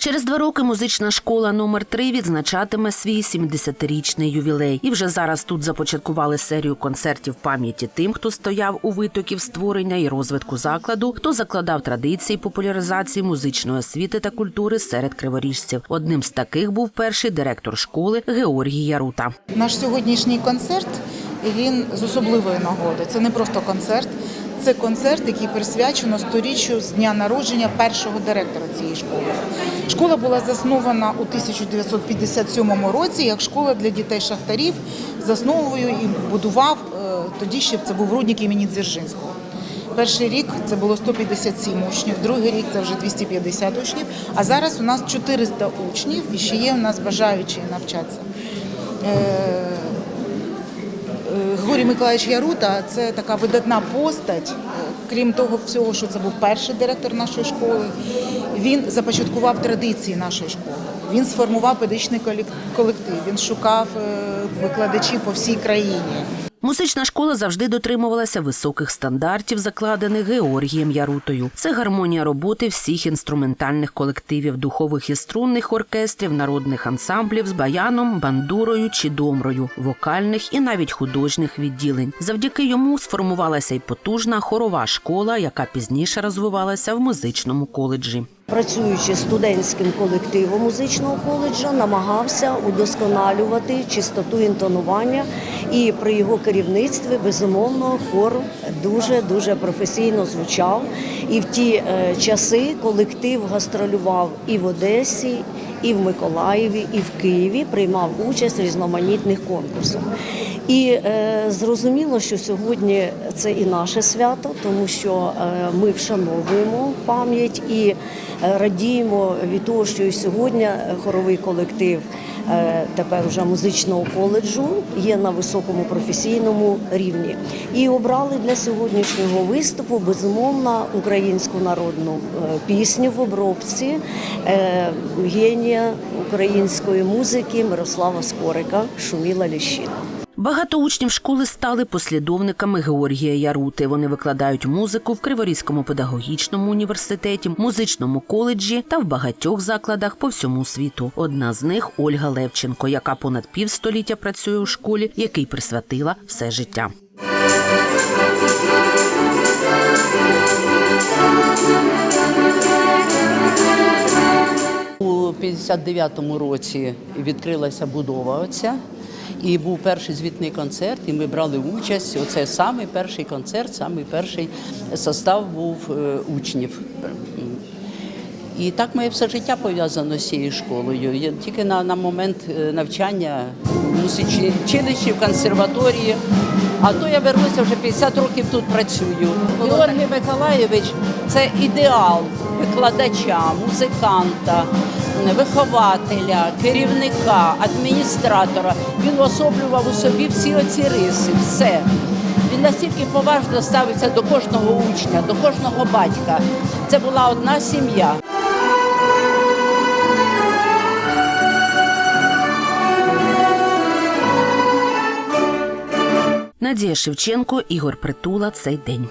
Через два роки музична школа номер 3 відзначатиме свій 70-річний ювілей. І вже зараз тут започаткували серію концертів пам'яті тим, хто стояв у витоків створення і розвитку закладу, хто закладав традиції популяризації музичної освіти та культури серед криворіжців. Одним з таких був перший директор школи Георгій Ярута. Наш сьогоднішній концерт він з особливої нагоди. Це не просто концерт, це концерт, який присвячено сторіччю з дня народження першого директора цієї школи. Школа була заснована у 1957 році як школа для дітей шахтарів. Засновою і будував е, тоді ще це був рудник імені Дзержинського. Перший рік це було 157 учнів, другий рік це вже 250 учнів. А зараз у нас 400 учнів і ще є у нас бажаючі навчатися. Григорій Миколаївич Ярута це така видатна постать. Крім того всього, що це був перший директор нашої школи, він започаткував традиції нашої школи. Він сформував педагогічний колектив. Він шукав е, викладачів по всій країні. Музична школа завжди дотримувалася високих стандартів, закладених Георгієм Ярутою. Це гармонія роботи всіх інструментальних колективів, духових і струнних оркестрів, народних ансамблів з баяном, бандурою чи домрою, вокальних і навіть художніх відділень. Завдяки йому сформувалася й потужна хорова школа, яка пізніше розвивалася в музичному коледжі. Працюючи студентським колективом музичного коледжу, намагався удосконалювати чистоту інтонування, і при його керівництві безумовно хор дуже дуже професійно звучав. І в ті е, часи колектив гастролював і в Одесі, і в Миколаєві, і в Києві, приймав участь в різноманітних конкурсах. І е, зрозуміло, що сьогодні це і наше свято, тому що е, ми вшановуємо пам'ять і е, радіємо від того, що і сьогодні хоровий колектив е, тепер вже музичного коледжу є на високому професійному рівні. І обрали для сьогоднішнього виступу безумовно українську народну е, пісню в обробці е, генія української музики Мирослава Скорика Шуміла Ліщина. Багато учнів школи стали послідовниками Георгія Ярути. Вони викладають музику в Криворізькому педагогічному університеті, музичному коледжі та в багатьох закладах по всьому світу. Одна з них Ольга Левченко, яка понад півстоліття працює у школі, який присвятила все життя. У 59-му році відкрилася будова оця. І був перший звітний концерт, і ми брали участь. Оце самий перший концерт, самий перший состав був е, учнів. І так моє все життя пов'язано з цією школою. Я тільки на, на момент е, навчання в музичній училищі, в консерваторії. А то я вернуся вже 50 років тут працюю. Георгій Миколаєвич це ідеал викладача, музиканта, вихователя, керівника, адміністратора. Він особлював у собі всі оці риси, все. Він настільки поважно ставився до кожного учня, до кожного батька. Це була одна сім'я. Надія Шевченко, Ігор Притула. Цей день.